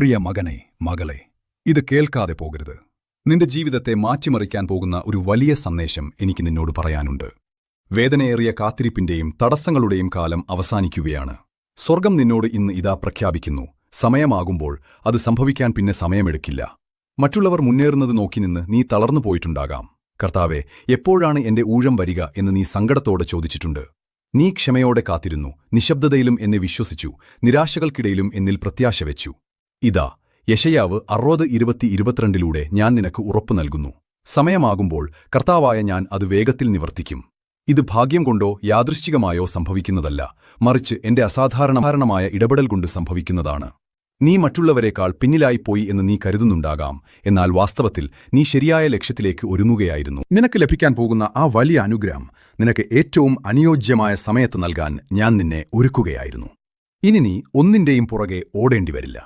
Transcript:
പ്രിയ മകനെ മകളെ ഇത് കേൾക്കാതെ പോകരുത്. നിന്റെ ജീവിതത്തെ മാറ്റിമറിക്കാൻ പോകുന്ന ഒരു വലിയ സന്ദേശം എനിക്ക് നിന്നോട് പറയാനുണ്ട്. വേദനയേറിയ കാത്തിരിപ്പിന്റെയും തടസ്സങ്ങളുടെയും കാലം അവസാനിക്കുകയാണ്. സ്വർഗം നിന്നോട് ഇന്ന് ഇതാ പ്രഖ്യാപിക്കുന്നു. സമയമാകുമ്പോൾ അത് സംഭവിക്കാൻ പിന്നെ സമയമെടുക്കില്ല. മറ്റുള്ളവർ മുന്നേറുന്നത് നോക്കി നിന്ന് നീ തളർന്നു പോയിട്ടുണ്ടാകാം. കർത്താവെ എപ്പോഴാണ് എന്റെ ഊഴം വരിക എന്ന് നീ സങ്കടത്തോടെ ചോദിച്ചിട്ടുണ്ട്. നീ ക്ഷമയോടെ കാത്തിരുന്നു നിശബ്ദതയിലും എന്നെ വിശ്വസിച്ചു നിരാശകൾക്കിടയിലും എന്നിൽ പ്രത്യാശ വെച്ചു ഇതാ യശയാവ് അറുപത് ഇരുപത്തി ഇരുപത്തിരണ്ടിലൂടെ ഞാൻ നിനക്ക് ഉറപ്പു നൽകുന്നു. സമയമാകുമ്പോൾ കർത്താവായ ഞാൻ അത് വേഗത്തിൽ നിവർത്തിക്കും. ഇത് ഭാഗ്യം കൊണ്ടോ യാദൃശ്ചികമായോ സംഭവിക്കുന്നതല്ല മറിച്ച് എന്റെ അസാധാരണമായ ഇടപെടൽ കൊണ്ട് സംഭവിക്കുന്നതാണ്. നീ മറ്റുള്ളവരെക്കാൾ പിന്നിലായിപ്പോയി എന്ന് നീ കരുതുന്നുണ്ടാകാം എന്നാൽ വാസ്തവത്തിൽ നീ ശരിയായ ലക്ഷ്യത്തിലേക്ക് ഒരുങ്ങുകയായിരുന്നു. നിനക്ക് ലഭിക്കാൻ പോകുന്ന ആ വലിയ അനുഗ്രഹം നിനക്ക് ഏറ്റവും അനുയോജ്യമായ സമയത്ത് നൽകാൻ ഞാൻ നിന്നെ ഒരുക്കുകയായിരുന്നു. ഇനി നീ ഒന്നിന്റെയും പുറകെ ഓടേണ്ടി വരില്ല